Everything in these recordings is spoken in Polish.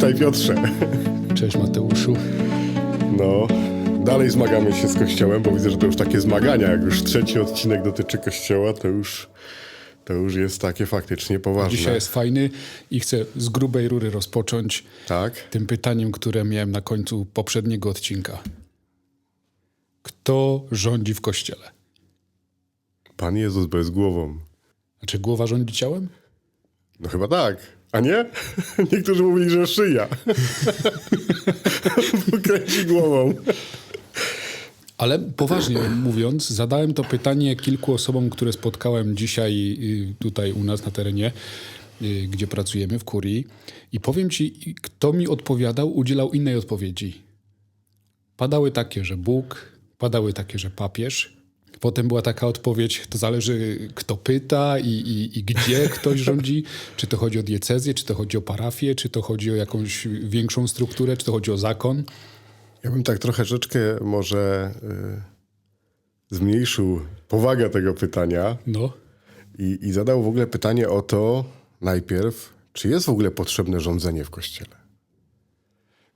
Witaj Piotrze. Cześć Mateuszu. No, dalej zmagamy się z Kościołem, bo widzę, że to już takie zmagania. Jak już trzeci odcinek dotyczy Kościoła, to już, to już jest takie faktycznie poważne. Dzisiaj jest fajny i chcę z grubej rury rozpocząć Tak? tym pytaniem, które miałem na końcu poprzedniego odcinka. Kto rządzi w kościele? Pan Jezus bez głową. Znaczy głowa rządzi ciałem? No chyba tak. A nie? Niektórzy mówili, że szyja. Pokręci głową. Ale poważnie mówiąc, zadałem to pytanie kilku osobom, które spotkałem dzisiaj y, tutaj u nas na terenie, y, gdzie pracujemy w kurii. I powiem ci, kto mi odpowiadał, udzielał innej odpowiedzi. Padały takie, że Bóg, padały takie, że papież. Potem była taka odpowiedź, to zależy kto pyta i, i, i gdzie ktoś rządzi. Czy to chodzi o diecezję, czy to chodzi o parafię, czy to chodzi o jakąś większą strukturę, czy to chodzi o zakon. Ja bym tak trochę rzeczkę może y, zmniejszył powagę tego pytania No. i, i zadał w ogóle pytanie o to najpierw, czy jest w ogóle potrzebne rządzenie w Kościele.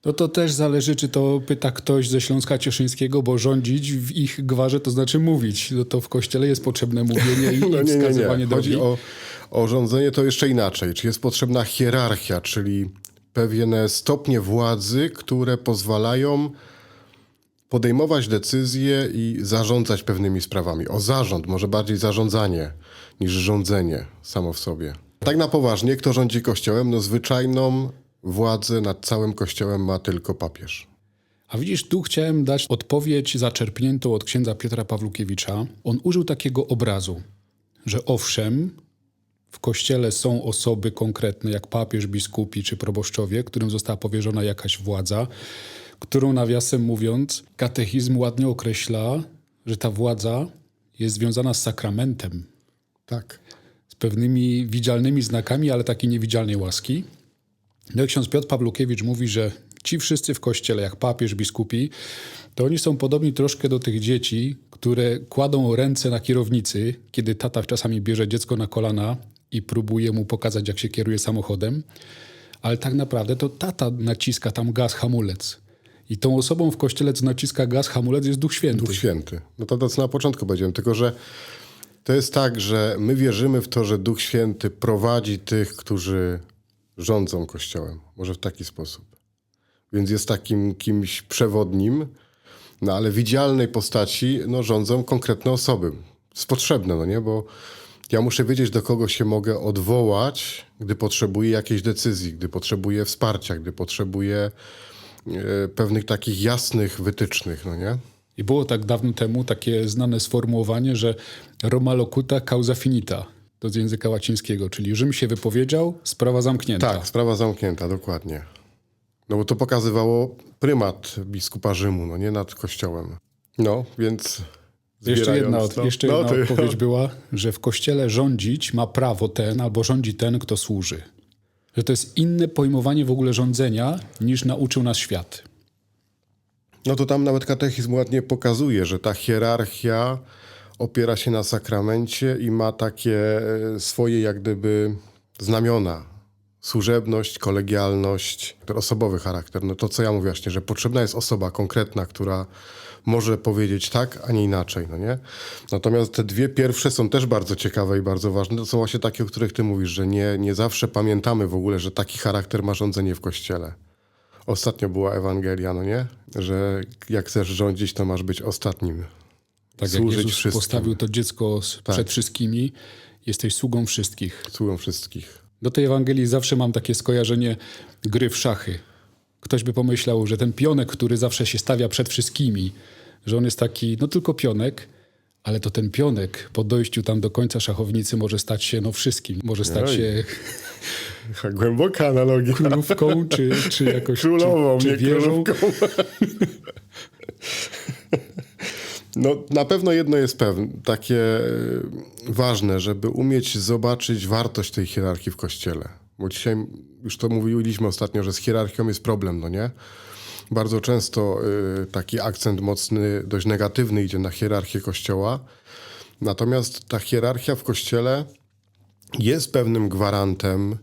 No to też zależy, czy to pyta ktoś ze Śląska Cieszyńskiego, bo rządzić w ich gwarze to znaczy mówić. No to w kościele jest potrzebne mówienie i, No i nie, nie, wskazywanie nie. Chodzi drogi. o, o rządzenie to jeszcze inaczej. Czy jest potrzebna hierarchia, czyli pewne stopnie władzy, które pozwalają podejmować decyzje i zarządzać pewnymi sprawami. O zarząd, może bardziej zarządzanie niż rządzenie samo w sobie. Tak na poważnie, kto rządzi kościołem? No zwyczajną władzę nad całym kościołem ma tylko papież. A widzisz, tu chciałem dać odpowiedź zaczerpniętą od księdza Piotra Pawlukiewicza. On użył takiego obrazu, że owszem, w kościele są osoby konkretne, jak papież, biskupi czy proboszczowie, którym została powierzona jakaś władza, którą nawiasem mówiąc, katechizm ładnie określa, że ta władza jest związana z sakramentem, Tak. z pewnymi widzialnymi znakami, ale takiej niewidzialnej łaski. No ksiądz Piotr Pawlukiewicz mówi, że ci wszyscy w kościele, jak papież, biskupi, to oni są podobni troszkę do tych dzieci, które kładą ręce na kierownicy, kiedy tata czasami bierze dziecko na kolana i próbuje mu pokazać, jak się kieruje samochodem, ale tak naprawdę to tata naciska tam gaz, hamulec. I tą osobą w kościele, co naciska gaz, hamulec, jest Duch Święty. Duch Święty. No to, to co na początku powiedziałem, tylko że to jest tak, że my wierzymy w to, że Duch Święty prowadzi tych, którzy rządzą Kościołem. Może w taki sposób. Więc jest takim kimś przewodnim, no ale widzialnej postaci no, rządzą konkretne osoby. Jest potrzebne, no nie? Bo ja muszę wiedzieć, do kogo się mogę odwołać, gdy potrzebuję jakiejś decyzji, gdy potrzebuję wsparcia, gdy potrzebuję e, pewnych takich jasnych wytycznych, no nie? I było tak dawno temu takie znane sformułowanie, że Roma locuta causa finita. To z języka łacińskiego, czyli Rzym się wypowiedział, sprawa zamknięta. Tak, sprawa zamknięta, dokładnie. No bo to pokazywało prymat biskupa Rzymu, no nie nad kościołem. No, więc Jeszcze jedna, od, jeszcze no, jedna to- odpowiedź była, że w kościele rządzić ma prawo ten albo rządzi ten, kto służy. Że to jest inne pojmowanie w ogóle rządzenia niż nauczył nas świat. No to tam nawet katechizm ładnie pokazuje, że ta hierarchia opiera się na sakramencie i ma takie e, swoje jak gdyby znamiona. Służebność, kolegialność, osobowy charakter. No to co ja mówię właśnie, że potrzebna jest osoba konkretna, która może powiedzieć tak, a nie inaczej, no nie? Natomiast te dwie pierwsze są też bardzo ciekawe i bardzo ważne. To są właśnie takie, o których ty mówisz, że nie, nie zawsze pamiętamy w ogóle, że taki charakter ma rządzenie w Kościele. Ostatnio była Ewangelia, no nie? Że jak chcesz rządzić, to masz być ostatnim. Tak jak Służyć Jezus wszystkim. Tak. postawił to dziecko s- przed wszystkimi, jesteś sługą wszystkich. Sługą wszystkich. Do tej Ewangelii zawsze mam takie skojarzenie gry w szachy. Ktoś by pomyślał, że ten pionek, który zawsze się stawia przed wszystkimi, że on jest taki, no tylko pionek, ale to ten pionek po dojściu tam do końca szachownicy może stać się no wszystkim. Może stać Oj. się Głęboka analogia. królówką, czy, czy jakoś Królową, czy, czy nie wieżą. królówką. No, na pewno jedno jest pewne, takie e, ważne, żeby umieć zobaczyć wartość tej hierarchii w kościele. Bo dzisiaj już to mówiliśmy ostatnio, że z hierarchią jest problem, no nie? Bardzo często y, taki akcent mocny, dość negatywny idzie na hierarchię kościoła. Natomiast ta hierarchia w kościele jest pewnym gwarantem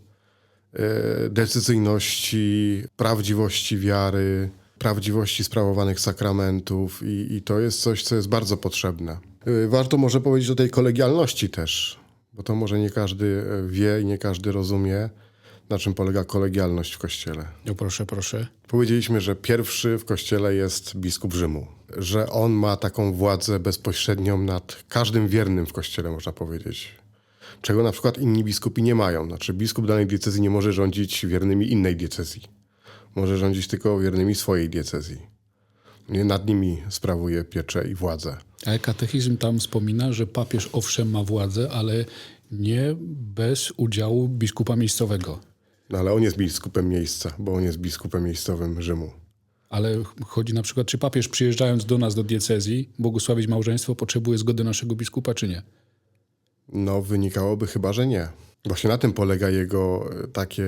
e, decyzyjności, prawdziwości wiary, prawdziwości sprawowanych sakramentów i, i to jest coś, co jest bardzo potrzebne. E, Warto może powiedzieć o tej kolegialności też, bo to może nie każdy e, wie i nie każdy rozumie, na czym polega kolegialność w Kościele. No proszę, proszę. Powiedzieliśmy, że pierwszy w kościele jest biskup Rzymu, że on ma taką władzę bezpośrednią nad każdym wiernym w kościele, można powiedzieć. Czego na przykład inni biskupi nie mają. Znaczy, biskup danej diecezji nie może rządzić wiernymi innej diecezji. Może rządzić tylko wiernymi swojej diecezji. Nie nad nimi sprawuje pieczę i władzę. Ale katechizm tam wspomina, że papież owszem ma władzę, ale nie bez udziału biskupa miejscowego. No ale on jest biskupem miejsca, bo on jest biskupem miejscowym Rzymu. Ale chodzi na przykład, czy papież przyjeżdżając do nas do diecezji, błogosławić małżeństwo, potrzebuje zgody naszego biskupa, czy nie? No, wynikałoby chyba, że nie. Właśnie na tym polega jego e, takie,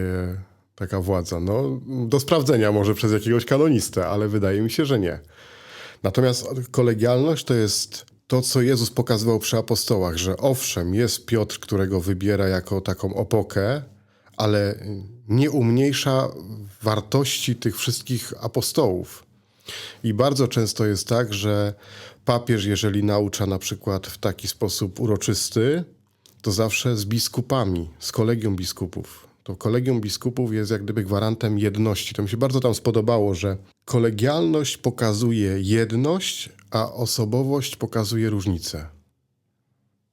taka władza. No, do sprawdzenia może przez jakiegoś kanonistę, ale wydaje mi się, że nie. Natomiast kolegialność to jest to, co Jezus pokazywał przy apostołach, że owszem, jest Piotr, którego wybiera jako taką opokę, ale nie umniejsza wartości tych wszystkich apostołów. I bardzo często jest tak, że papież, jeżeli naucza na przykład w taki sposób uroczysty, to zawsze z biskupami, z kolegium biskupów. To kolegium biskupów jest jak gdyby gwarantem jedności. To mi się bardzo tam spodobało, że kolegialność pokazuje jedność, a osobowość pokazuje różnicę.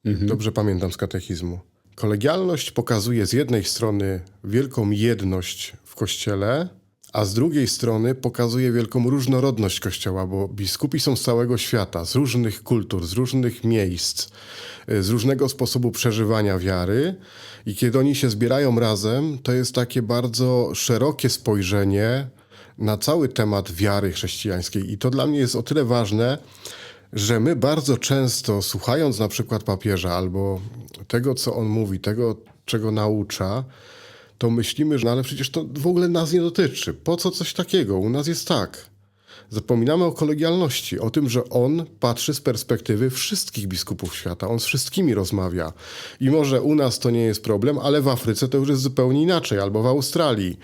Dobrze pamiętam z katechizmu. Kolegialność pokazuje z jednej strony wielką jedność w kościele, a z drugiej strony pokazuje wielką różnorodność kościoła, bo biskupi są z całego świata, z różnych kultur, z różnych miejsc, y, z różnego sposobu przeżywania wiary. I kiedy oni się zbierają razem, to jest takie bardzo szerokie spojrzenie na cały temat wiary chrześcijańskiej. I to dla mnie jest o tyle ważne, że my bardzo często, słuchając na przykład papieża albo tego, co on mówi, tego, czego naucza, to myślimy, że no ale przecież to w ogóle nas nie dotyczy. Po co coś takiego? U nas jest tak. Zapominamy o kolegialności, o tym, że on patrzy z perspektywy wszystkich biskupów świata. On z wszystkimi rozmawia. I może u nas to nie jest problem, ale w Afryce to już jest zupełnie inaczej, albo w Australii,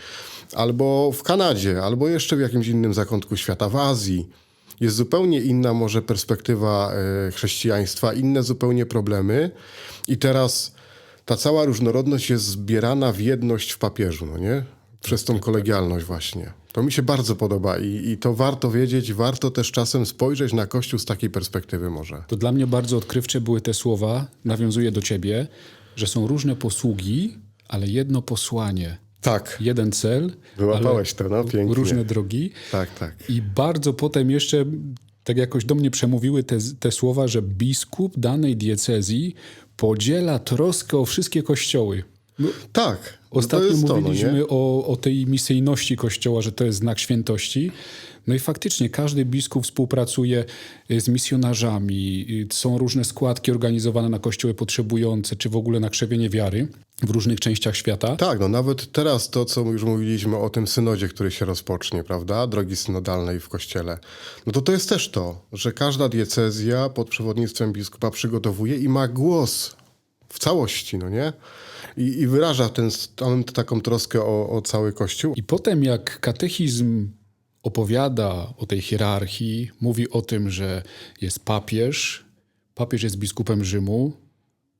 albo w Kanadzie, albo jeszcze w jakimś innym zakątku świata, w Azji. Jest zupełnie inna może perspektywa e, chrześcijaństwa, inne zupełnie problemy. I teraz ta cała różnorodność jest zbierana w jedność w papieżu, no nie? Przez tą kolegialność właśnie. To mi się bardzo podoba i, i to warto wiedzieć, warto też czasem spojrzeć na Kościół z takiej perspektywy może. To dla mnie bardzo odkrywcze były te słowa, nawiązuję do ciebie, że są różne posługi, ale jedno posłanie. Tak, Jeden cel, wyłapałeś to, no pięknie. różne drogi. Tak, tak. I bardzo potem jeszcze tak jakoś do mnie przemówiły te, te słowa, że biskup danej diecezji podziela troskę o wszystkie kościoły. No, Tak. no to Ostatnio to, no mówiliśmy nie? o, o tej misyjności Kościoła, że to jest znak świętości. No i faktycznie każdy biskup współpracuje y, z misjonarzami. y, Są różne składki organizowane na kościoły potrzebujące, czy w ogóle na krzewienie wiary w różnych częściach świata. Tak, no nawet teraz to, co już mówiliśmy o tym synodzie, który się rozpocznie, prawda, drogi synodalnej w Kościele, no to to jest też to, że każda diecezja pod przewodnictwem biskupa przygotowuje i ma głos w całości, no nie? I, i wyraża ten, taką troskę o, o cały Kościół. I potem jak katechizm opowiada o tej hierarchii, mówi o tym, że jest papież, papież jest biskupem Rzymu,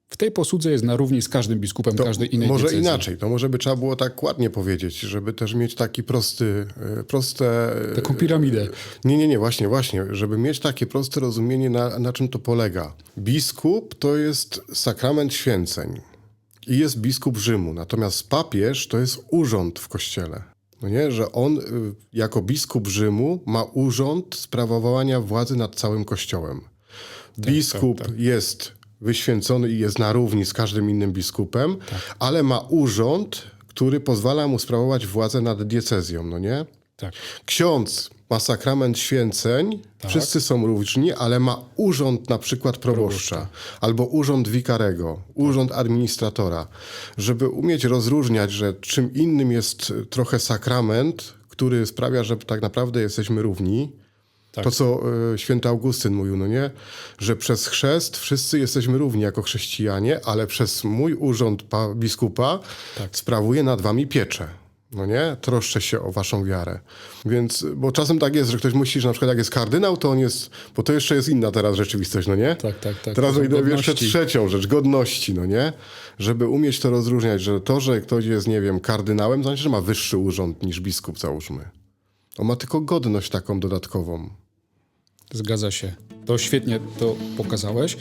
w tej posłudze jest na równi z każdym biskupem każdej innej Może diecezji. inaczej, to może by trzeba było tak ładnie powiedzieć, żeby też mieć taki prosty, e, proste... e, Taką piramidę. Nie, nie, nie, właśnie, właśnie, żeby mieć takie proste rozumienie, na, na czym to polega. Biskup to jest sakrament święceń i jest biskup Rzymu, natomiast papież to jest urząd w kościele. No nie, że on y, jako biskup Rzymu ma urząd sprawowania władzy nad całym kościołem. Biskup jest wyświęcony i jest na równi z każdym innym biskupem, ale ma urząd, który pozwala mu sprawować władzę nad diecezją, no nie? Tak. Ksiądz ma sakrament święceń, wszyscy są różni, ale ma urząd na przykład proboszcza, albo urząd wikarego, urząd administratora, żeby umieć rozróżniać, że czym innym jest trochę sakrament, który sprawia, że tak naprawdę jesteśmy równi, To, co y, święty Augustyn mówił, no nie? Że przez chrzest wszyscy jesteśmy równi jako chrześcijanie, ale przez mój urząd pa, biskupa sprawuję nad wami pieczę. No nie? Troszczę się o waszą wiarę. Więc, bo czasem tak jest, że ktoś myśli, że na przykład jak jest kardynał, to on jest, bo to jeszcze jest inna teraz rzeczywistość, no nie? Tak, tak, tak. Teraz idę jeszcze trzecią rzecz, godności, no nie? Żeby umieć to rozróżniać, że to, że ktoś jest, nie wiem, kardynałem, znaczy, że ma wyższy urząd niż biskup, załóżmy. On ma tylko godność taką dodatkową. Zgadza się. To świetnie to pokazałeś.